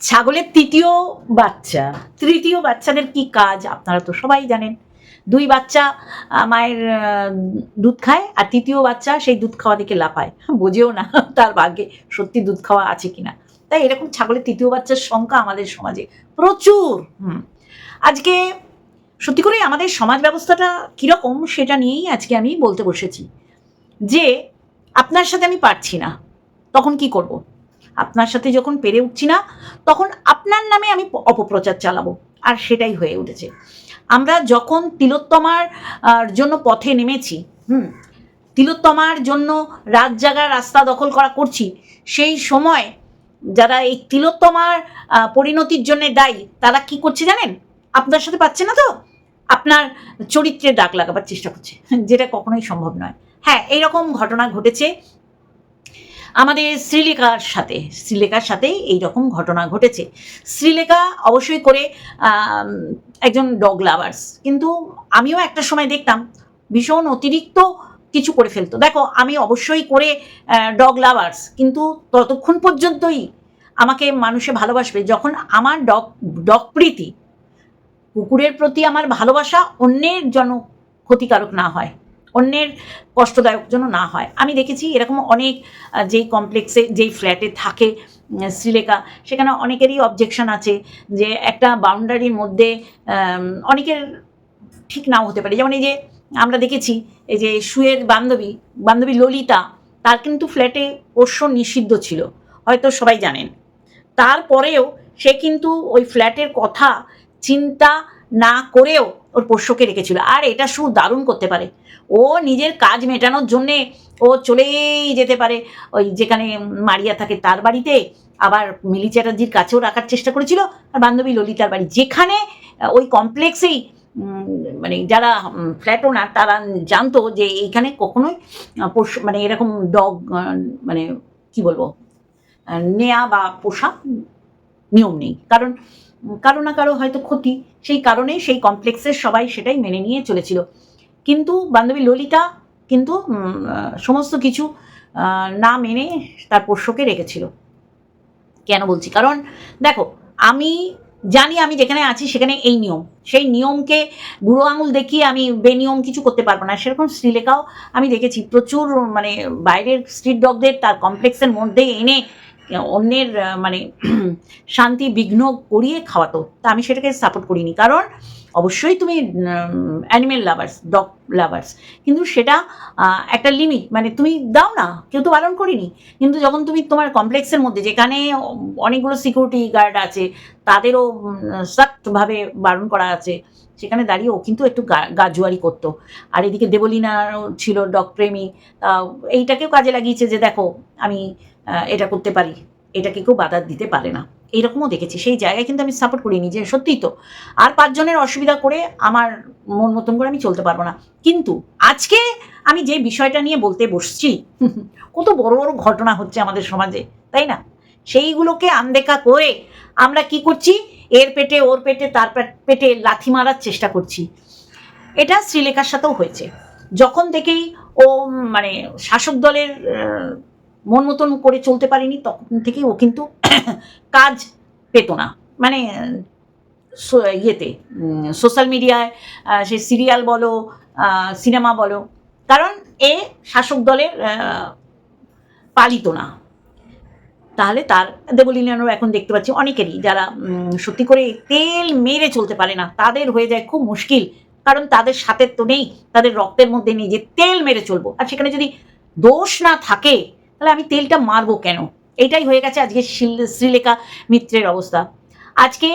ছাগলের তৃতীয় বাচ্চা, তৃতীয় বাচ্চাদের কি কাজ আপনারা তো সবাই জানেন। দুই বাচ্চা মায়ের দুধ খায় আর তৃতীয় বাচ্চা সেই দুধ খাওয়া দেখে লাফায়। বোঝেও না তার ভাগ্যে সত্যি দুধ খাওয়া আছে কিনা। তাই এরকম ছাগলের তৃতীয় বাচ্চার সংখ্যা আমাদের সমাজে প্রচুর। আজকে সত্যি করে আমাদের সমাজ ব্যবস্থাটা কীরকম সেটা নিয়েই আজকে আমি বলতে বসেছি। যে আপনার সাথে আমি পারছি না, তখন কি করব। আপনার সাথে যখন পেরে উঠছি না, তখন আপনার নামে আমি অপপ্রচার চালাবো। আর সেটাই হয়ে উঠেছে। আমরা যখন তিলোত্তমার জন্য পথে নেমেছি, হুম, তিলোত্তমার জন্য রাত জাগা রাস্তা দখল করা করছি, সেই সময় যারা এই তিলোত্তমার পরিণতির জন্য দায়ী, তারা কি করছে জানেন? আপনার সাথে পাচ্ছে না তো? আপনার চরিত্রে দাগ লাগাবার চেষ্টা করছে। যেটা কখনোই সম্ভব নয়। হ্যাঁ এইরকম ঘটনা ঘটেছে। আমাদের শ্রীলেখার সাথে শ্রীলেখার সাথে এই রকম ঘটনা ঘটেছে। শ্রীলেখা অবশ্যই করে একজন ডগ লাভার্স কিন্তু আমিও একটা সময় দেখতাম, ভীষণ অতিরিক্ত কিছু করে ফেলতো। দেখো, আমি অবশ্যই করে ডগ লাভার্স কিন্তু ততক্ষণ পর্যন্তই আমাকে মানুষে ভালোবাসবে। যখন আমার ডগ ডগ প্রীতি, কুকুরের প্রতি আমার ভালোবাসা অন্যের জন্য ক্ষতিকারক না হয়। অন্যের কষ্টদায়ক যেন না হয়। আমি দেখেছি এরকম অনেক যেই কমপ্লেক্সে যেই ফ্ল্যাটে থাকে শ্রীলেখা, সেখানে অনেকেরই অবজেকশন আছে যে একটা বাউন্ডারির মধ্যে অনেকের ঠিক নাও হতে পারে। যেমন এই যে আমরা দেখেছি, এই যে সুয়ের বান্ধবী বান্ধবী ললিতা, তার কিন্তু ফ্ল্যাটে পোষ্য নিষিদ্ধ ছিল, হয়তো সবাই জানেন। তারপরেও সে কিন্তু ওই ফ্ল্যাটের কথা, চিন্তা না করেও ওর পোষ্যকে রেখেছিল। আর এটা শু দারুণ করতে পারে। ও নিজের কাজ মেটানোর জন্যে ও চলেই যেতে পারে। ওই যেখানে মারিয়া থাকে তার বাড়িতে। আবার মিলি চ্যাটার্জির কাছেও রাখার চেষ্টা করেছিল। আর বান্ধবী ললিতার বাড়ি। যেখানে ওই কমপ্লেক্সেই মানে যারা ফ্ল্যাট ওনার তারা জানতো যে এইখানে কখনোই পোষ মানে এরকম ডগ মানে কি বলব? নেয়া বা পোষা নিয়ম নেই। কারণ কারও না কারও হয়তো ক্ষতি, সেই কারণে সেই কমপ্লেক্সের সবাই সেটাই মেনে নিয়ে চলেছিল। কিন্তু বান্ধবী ললিতা কিন্তু সমস্ত কিছু না মেনে তার পোষ্যকে রেখেছিল। কেন বলছি? কারণ দেখো, আমি জানি আমি যেখানে আছি সেখানে এই নিয়ম। সেই নিয়মকে বুড়ো আঙুল দেখিয়ে আমি বেনিয়ম কিছু করতে পারব না। সেরকম শ্রীলেখাও আমি দেখেছি। প্রচুর মানে বাইরের স্ট্রিট ডগদের তার কমপ্লেক্সের মধ্যে এনে অন্যের মানে শান্তি বিঘ্ন করিয়ে খাওয়াতো। তা আমি সেটাকে সাপোর্ট করিনি। কারণ অবশ্যই তুমি অ্যানিমেল লাভার্স ডগ লাভার্স কিন্তু সেটা একটা লিমিট মানে তুমি দাও না, কেউ তো বারণ করিনি। কিন্তু যখন তুমি তোমার কমপ্লেক্সের মধ্যে, যেখানে অনেকগুলো সিকিউরিটি গার্ড আছে, তাদেরও সখ্তভাবে বারণ করা আছে, সেখানে দাঁড়িয়ে ও কিন্তু একটু গাজুয়ারি করতো। আর এদিকে দেবলীনাও ছিল ডগ প্রেমী। এইটাকেও কাজে লাগিয়েছে যে দেখো, আমি এটা করতে পারি। এটাকে কেউ বাধা দিতে পারে না। এইরকমও দেখেছি। সেই জায়গায় কিন্তু আমি সাপোর্ট করিনি যে সত্যিই তো আর পাঁচজনের অসুবিধা করে আমার মন মতন করে আমি চলতে পারব না। কিন্তু আজকে আমি যে বিষয়টা নিয়ে বলতে বসছি, কত বড় বড় ঘটনা হচ্ছে আমাদের সমাজে, তাই না? সেইগুলোকে আনদেখা করে আমরা কি করছি? এর পেটে, ওর পেটে, তার পেটে লাথি মারার চেষ্টা করছি। এটা শ্রীলেখার সাথেও হয়েছে। যখন থেকেই ও মানে শাসক দলের মন মতন করে চলতে পারেনি, তখন থেকেই ও কিন্তু কাজ পেত না। মানে ইয়েতে সোশ্যাল মিডিয়ায় সে সিরিয়াল বলো সিনেমা বলো, কারণ এ শাসক দলের পালিত না। তাহলে তার দেবলীনারও এখন দেখতে পাচ্ছি অনেকেরই যারা সত্যি করে তেল মেরে চলতে পারে না, তাদের হয়ে যায় খুব মুশকিল, কারণ তাদের সাথে তো নেই, তাদের রক্তের মধ্যে নেই যে তেল মেরে চলবো। আর সেখানে যদি দোষ না থাকে তাহলে আমি তেলটা মারবো কেন? এটাই হয়ে গেছে আজকে শ্রীলেখা মিত্রের অবস্থা। আজকে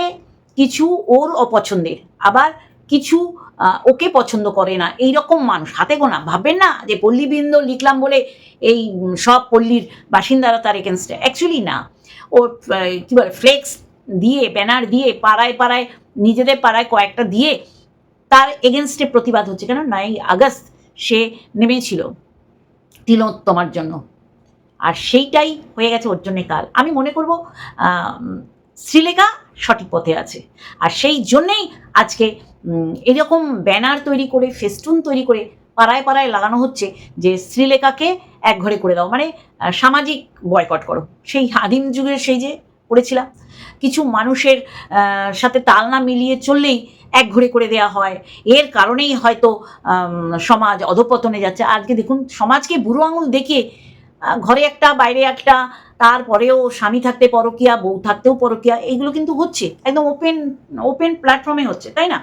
কিছু ওর অপছন্দের, আবার কিছু ওকে পছন্দ করে না এই রকম মানুষ, হাতে গোনা। ভাববেন না যে পল্লীবৃন্দ লিখলাম বলে এই সব পল্লীর বাসিন্দারা তার এগেনস্টে অ্যাকচুয়ালি না। ওর কী বলে ফ্লেক্স দিয়ে ব্যানার দিয়ে, পাড়ায় পাড়ায়, নিজেদের পাড়ায় কয়েকটা দিয়ে তার এগেনস্টে প্রতিবাদ হচ্ছে। কেন নয় আগস্ট সে নেমেছিল তিলোত্তমার জন্য। আর সেইটাই হয়ে গেছে ওর জন্যে কাল। আমি মনে করব শ্রীলেখা সঠিক পথে আছে। আর সেই জন্যেই আজকে এরকম ব্যানার তৈরি করে, ফেস্টুন তৈরি করে পাড়ায় পাড়ায় লাগানো হচ্ছে যে শ্রীলেখাকে এক ঘরে করে দাও। মানে সামাজিক বয়কট করো। সেই আদিম যুগের সেই যে পড়েছিলাম কিছু মানুষের সাথে তাল না মিলিয়ে চললেই এক ঘরে করে দেয়া হয়। এর কারণেই হয়তো সমাজ অধপতনে যাচ্ছে। আজকে দেখুন, সমাজকে বুড়ো আঙুল দেখিয়ে ঘরে একটা, বাইরে একটা, তারপরেও স্বামী থাকতে পরকিয়া, বউ থাকতেও পরকিয়া, এইগুলো কিন্তু হচ্ছে। একদম ওপেন ওপেন প্ল্যাটফর্মে হচ্ছে, তাই না?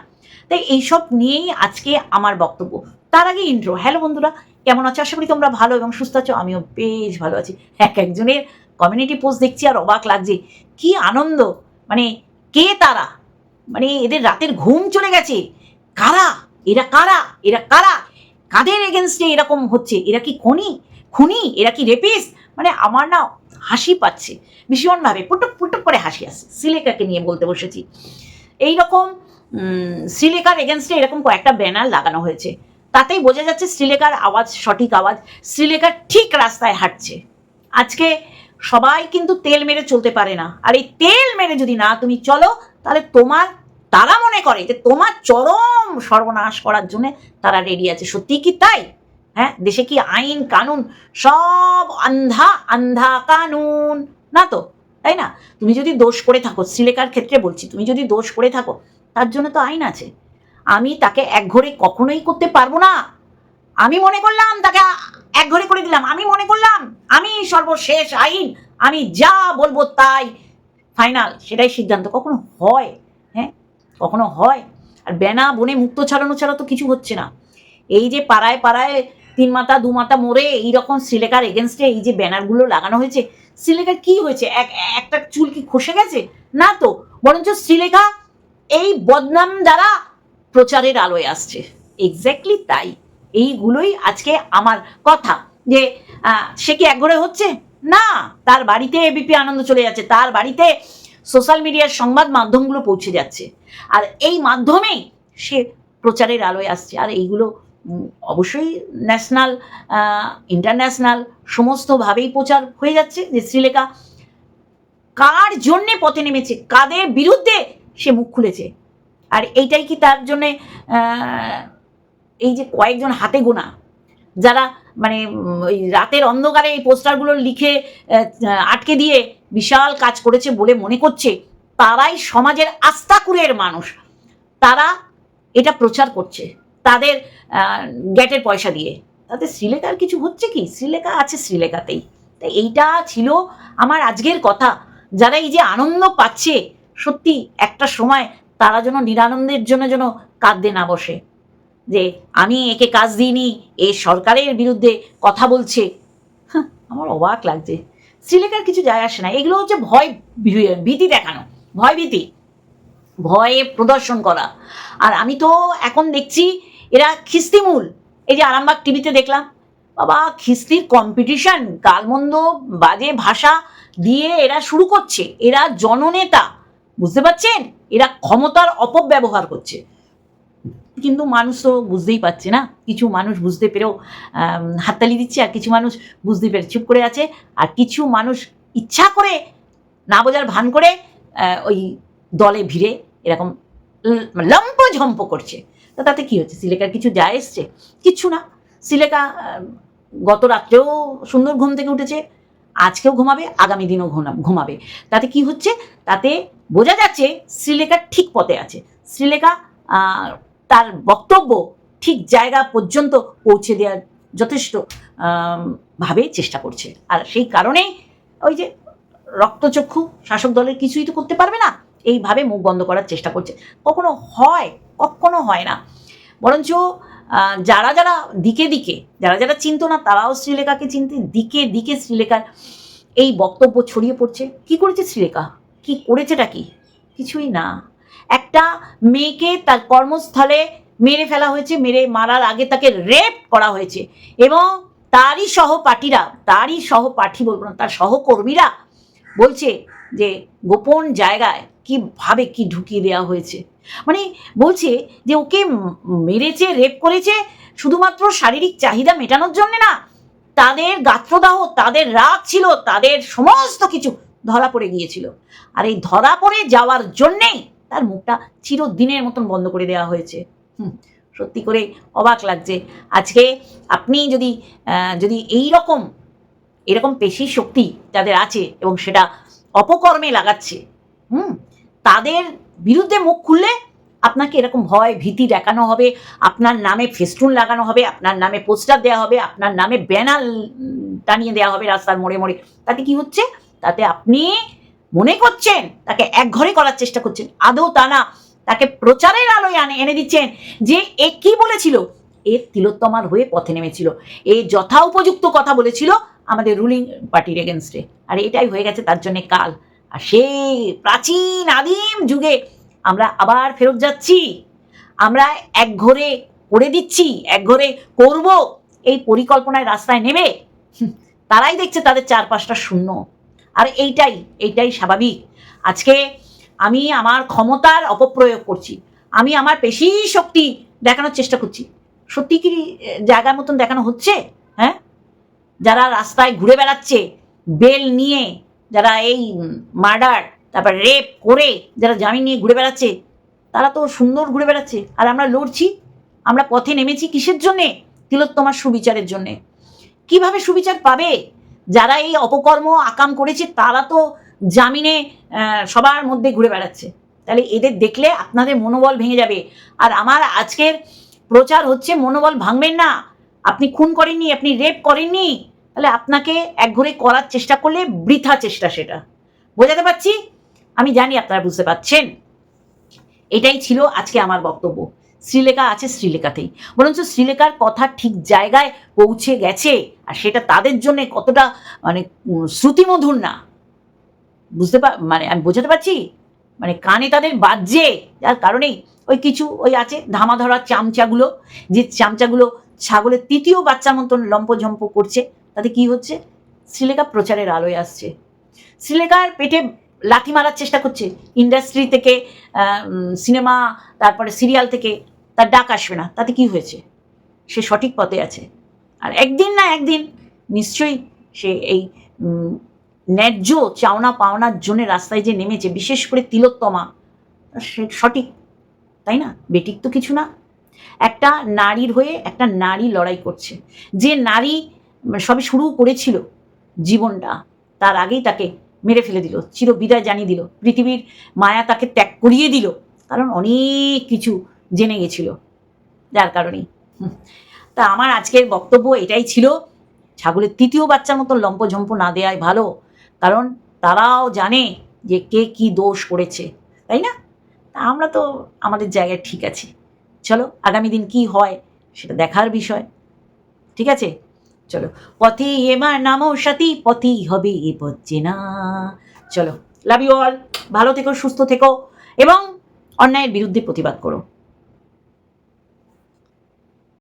তাই এইসব নিয়েই আজকে আমার বক্তব্য। তার আগে ইন্ট্রো হ্যালো বন্ধুরা, কেমন আছো? আশা করি তোমরা ভালো এবং সুস্থ আছো। আমিও বেশ ভালো আছি। এক একজনের কমিউনিটি পোস্ট দেখছি আর অবাক লাগছে। কি আনন্দ! মানে কে তারা? মানে এদের রাতের ঘুম চলে গেছে। কারা? এরা কারা? এরা কারা? কাদের এগেনস্টে এরকম হচ্ছে? এরা কি খনি? খুনি এরা কি রেপিস মানে আমার না হাসি পাচ্ছে। ভীষণভাবে পুটুক পুটুক করে হাসি আসছে। সিলেকাকে নিয়ে বলতে বসেছি। এইরকম উম, শ্রীলেখার এগেনস্টে এরকম কয়েকটা ব্যানার লাগানো হয়েছে। তাতেই বোঝা যাচ্ছে শ্রীলেখার আওয়াজ সঠিক আওয়াজ। শ্রীলেখা ঠিক রাস্তায় হাঁটছে। আজকে সবাই কিন্তু তেল মেরে চলতে পারে না। আর এই তেল মেরে যদি না তুমি চলো তাহলে তোমার তারা মনে করে যে তোমার চরম সর্বনাশ করার জন্য তারা রেডি আছে। সত্যি কি তাই? হ্যাঁ? দেশে কি আইন, কানুন, সব আন্ধা আন্ধা কানুন। না তো? তাই না? তুমি যদি দোষ করে থাকো, শ্রীলেখার ক্ষেত্রে বলছি, তুমি যদি দোষ করে থাকো, তার জন্য তো আইন আছে। আমি তাকে এক ঘরে কখনোই করতে পারব না। আমি মনে করলাম তাকে এক ঘরে করে দিলাম। আমি মনে করলাম, আমি সর্বশেষ আইন, আমি যা বলব তাই। ফাইনাল, সেটাই সিদ্ধান্ত। কখনো হয় হ্যাঁ? কখনো হয়। আর বেনা, বনে মুক্ত ছাড়ানো ছাড়া তো কিছু হচ্ছে না। এই যে পাড়ায় পাড়ায় তিন মাথা, দু মাথা মোড়ে এইরকম শ্রীলেখার এগেনস্টে এই যে ব্যানারগুলো লাগানো হয়েছে শ্রীলেখার কি হয়েছে? এক, একটা চুল কি খসে গেছে? না তো, বরঞ্চ শ্রীলেখা এই বদনাম দ্বারা প্রচারের আলোয় আসছে। এক্স্যাক্টলি তাই। এইগুলোই আজকে আমার কথা। যে সে কি একঘরে হচ্ছে? না, তার বাড়িতে এবিপি আনন্দ চলে যাচ্ছে, তার বাড়িতে সোশ্যাল মিডিয়ার সংবাদ মাধ্যমগুলো পৌঁছে যাচ্ছে। আর এই মাধ্যমেই সে প্রচারের আলোয় আসছে। আর এইগুলো অবশ্যই ন্যাশনাল ইন্টারন্যাশনাল সমস্তভাবেই প্রচার হয়ে যাচ্ছে যে শ্রীলেখা কার জন্যে পথে নেমেছে, কাদের বিরুদ্ধে সে মুখ খুলেছে? আর এইটাই কি তার জন্যে এই যে কয়েকজন হাতে গোনা, যারা মানে ওই রাতের অন্ধকারে এই পোস্টারগুলো লিখে আটকে দিয়ে বিশাল কাজ করেছে বলে মনে করছে, তারাই সমাজের আস্তাকুরের মানুষ। তারা এটা প্রচার করছে। তাদের গ্যাটের পয়সা দিয়ে। তাতে শ্রীলেখার কিছু হচ্ছে কি? শ্রীলেখা আছে শ্রীলেখাতেই। তাই এইটা ছিল আমার আজকের কথা। যারা এই যে আনন্দ পাচ্ছে, সত্যি একটা সময় তারা যেন নিরানন্দের জন্য যেন কাঁদতে না বসে। যে আমি একে কাজ দিইনি, এ সরকারের বিরুদ্ধে কথা বলছে। আমার অবাক লাগছে। শ্রীলেখার কিছু যায় আসে না। এগুলো হচ্ছে ভয় ভীতি দেখানো। ভয় ভীতি। ভয়ে প্রদর্শন করা। আর আমি তো এখন দেখছি এরা খিস্তিমূল এই যে আরামবাগ টিভিতে দেখলাম, বাবা খিস্তির কম্পিটিশন গালমন্দ, বাজে ভাষা দিয়ে এরা শুরু করছে। এরা জননেতা, বুঝতে পারছেন? এরা ক্ষমতার অপব্যবহার করছে। কিন্তু মানুষ তো বুঝতেই পারছে না। কিছু মানুষ বুঝতে পেরেও হাততালি দিচ্ছে আর কিছু মানুষ বুঝতে পেরে চুপ করে আছে। আর কিছু মানুষ ইচ্ছা করে না বোঝার ভান করে ওই দলে ভিড়ে এরকম লম্প ঝম্প করছে। তো তাতে কি হচ্ছে? সিলেকার কিছু যায় এসছে? কিচ্ছু না। সিলেকা গত রাত্রেও সুন্দর ঘুম থেকে উঠেছে, আজকেও ঘুমাবে, আগামী দিনও ঘুমাবে। তাতে কি হচ্ছে? তাতে বোঝা যাচ্ছে শ্রীলেখা ঠিক পথে আছে। শ্রীলেখা তার বক্তব্য ঠিক জায়গা পর্যন্ত পৌঁছে দেওয়ার যথেষ্ট ভাবে চেষ্টা করছে। আর সেই কারণেই ওই যে রক্তচক্ষু শাসক দলের কিছুই তো করতে পারবে না। এইভাবে মুখ বন্ধ করার চেষ্টা করছে। কখনো হয় কখনো হয় না। বরঞ্চ যারা যারা দিকে দিকে, যারা যারা চিনতো না, তারাও শ্রীলেখাকে চিনতে, দিকে দিকে শ্রীলেখার এই বক্তব্য ছড়িয়ে পড়ছে। কি করেছে শ্রীলেখা? কি করেছেটা কি? কিছুই না। একটা মেয়েকে তার কর্মস্থলে মেরে ফেলা হয়েছে, মেরে মারার আগে তাকে রেপ করা হয়েছে। এবং তারই সহপাঠীরা, তারই সহপাঠী বলব না, তার সহকর্মীরা বলছে যে গোপন জায়গায় কীভাবে কি ঢুকিয়ে দেওয়া হয়েছে? মানে বলছে যে ওকে মেরেছে রেপ করেছে শুধুমাত্র শারীরিক চাহিদা মেটানোর জন্য না তাদের গাত্রদাহ তাদের রাগ ছিল তাদের সমস্ত কিছু ধরা পড়ে গিয়েছিল। আর এই ধরা পড়ে যাওয়ার জন্যেই তার মুখটা চিরদিনের মতন বন্ধ করে দেওয়া হয়েছে। হুম, সত্যি করে অবাক লাগছে। আজকে আপনি যদি যদি এই রকম এরকম পেশি শক্তি যাদের আছে এবং সেটা অপকর্মে লাগাচ্ছে, হুম? তাদের বিরুদ্ধে মুখ খুললে আপনাকে এরকম ভয়, ভীতি দেখানো হবে, আপনার নামে ফেস্টুন লাগানো হবে, আপনার নামে পোস্টার দেওয়া হবে, আপনার নামে ব্যানার টানিয়ে দেওয়া হবে রাস্তার মোড়ে মোড়ে। তাতে কি হচ্ছে? তাতে আপনি মনে করছেন, তাকে এক ঘরে করার চেষ্টা করছেন, আদৌ তা না, তাকে প্রচারের আলোয় আনে, এনে দিচ্ছেন যে এ কি বলেছিল? এ তিলোত্তমার হয়ে পথে নেমেছিল, এ যথা উপযুক্ত কথা বলেছিল আমাদের রুলিং পার্টির এগেনস্টে আর এটাই হয়ে গেছে তার জন্য কাল। আর সেই প্রাচীন আদিম যুগে আমরা আবার ফেরত যাচ্ছি। আমরা এক ঘরে করে দিচ্ছি, এক ঘরে করব। এই পরিকল্পনায় রাস্তায় নেবে। তারাই দেখছে তাদের চারপাশটা শূন্য। আর এইটাই এইটাই স্বাভাবিক। আজকে আমি আমার ক্ষমতার অপপ্রয়োগ করছি। আমি আমার পেশি শক্তি দেখানোর চেষ্টা করছি। সত্যি কি জায়গার মতন দেখানো হচ্ছে? হ্যাঁ? যারা রাস্তায় ঘুরে বেড়াচ্ছে, বেল নিয়ে যারা এই মার্ডার, তারপর রেপ করে যারা জামিন নিয়ে ঘুরে বেড়াচ্ছে, তারা তো সুন্দর ঘুরে বেড়াচ্ছে। আর আমরা লড়ছি, আমরা পথে নেমেছি কিসের জন্যে? তিলোত্তমার সুবিচারের জন্যে। কীভাবে সুবিচার পাবে? যারা এই অপকর্ম আকাম করেছে, তারা তো জামিনে সবার মধ্যে ঘুরে বেড়াচ্ছে। তাহলে এদের দেখলে আপনাদের মনোবল ভেঙে যাবে। আর আমার আজকের প্রচার হচ্ছে, মনোবল ভাঙবেন না। আপনি খুন করেননি, আপনি রেপ করেননি। তাহলে আপনাকে একঘরে করার চেষ্টা করলে বৃথা চেষ্টা সেটা। বোঝাতে পারছি? আমি জানি আপনারা বুঝতে পারছেন। এটাই ছিল আজকে আমার বক্তব্য। শ্রীলেখা আছে শ্রীলেখাতেই। বরঞ্চ শ্রীলেখার কথা ঠিক জায়গায় পৌঁছে গেছে, আর সেটা তাদের জন্য কতটা মানে শ্রুতিমধুর না। বুঝতে পার মানে আমি বোঝাতে পারছি? মানে কানে তাদের বাজছে, যার কারণেই ওই কিছু ওই আছে ধামা ধরা চামচাগুলো, যে চামচাগুলো ছাগলের তৃতীয় বাচ্চার মতন লম্পঝম্প করছে। তাতে কি হচ্ছে? শ্রীলেখা প্রচারের আলোয় আসছে। শ্রীলেখার পেটে লাথি মারার চেষ্টা করছে। ইন্ডাস্ট্রি থেকে সিনেমা, তারপরে সিরিয়াল থেকে তার ডাক আসবে না। তাতে কি হয়েছে? সে সঠিক পথে আছে। আর একদিন না একদিন নিশ্চয়ই সে এই ন্যায্য চাওনা পাওনার জন্য রাস্তায় যে নেমেছে, বিশেষ করে তিলোত্তমা, সে সঠিক, তাই না? বেটিক তো কিছু না। একটা নারীর হয়ে একটা নারী লড়াই করছে। যে নারী সবে শুরু করেছিল জীবনটা। তার আগেই তাকে মেরে ফেলে দিল, চির বিদায় জানিয়ে দিল। পৃথিবীর মায়া তাকে ত্যাগ করিয়ে দিল, কারণ অনেক কিছু জেনে গেছিল যার কারণেই। হুম। তা আমার আজকের বক্তব্য এটাই ছিল, ছাগলের তৃতীয় বাচ্চার মতো লম্পঝম্প না দেওয়াই ভালো, কারণ তারাও জানে যে কে কি দোষ করেছে, তাই না? তা আমরা তো আমাদের জায়গায় ঠিক আছি। চলো, আগামী দিন কি হয় সেটা দেখার বিষয়, ঠিক আছে? চলো, পথে এবার নামো সাথী পথেই হবে এ পথ চেনা চলো লাভ ইউ অল ভালো থেকো, সুস্থ থেকো, এবং অন্যায়ের বিরুদ্ধে প্রতিবাদ করো।